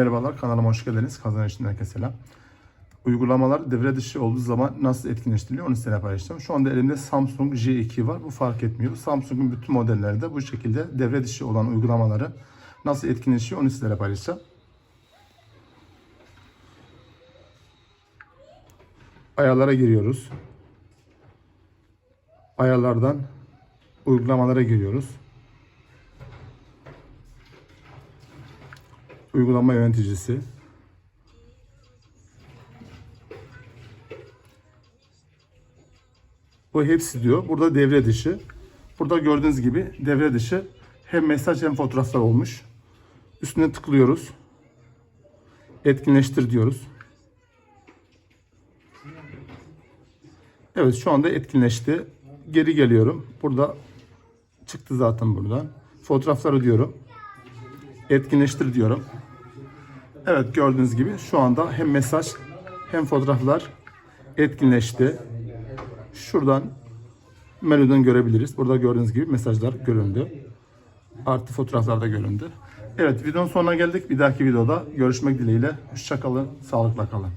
Merhabalar kanalıma hoş geldiniz. Kazan için herkese selam. Uygulamalar devre dışı olduğu zaman nasıl etkinleştiriliyor onu size paylaşacağım. Şu anda elimde Samsung J2 var. Bu fark etmiyor. Samsung'un bütün modelleri de bu şekilde devre dışı olan uygulamaları nasıl etkinleşiyor onu sizlere paylaşacağım. Ayarlara giriyoruz. Ayarlardan uygulamalara giriyoruz. Uygulama yöneticisi. Bu hepsi diyor. Burada devre dışı. Burada gördüğünüz gibi devre dışı hem mesaj hem fotoğraflar olmuş. Üstüne tıklıyoruz. Etkinleştir diyoruz. Evet şu anda etkinleşti. Geri geliyorum. Burada çıktı zaten buradan. Fotoğrafları diyorum. Etkinleştir diyorum. Evet gördüğünüz gibi şu anda hem mesaj hem fotoğraflar etkinleşti. Şuradan menüden görebiliriz. Burada gördüğünüz gibi mesajlar göründü. Artı fotoğraflar da göründü. Evet videonun sonuna geldik. Bir dahaki videoda görüşmek dileğiyle. Hoşçakalın. Sağlıkla kalın.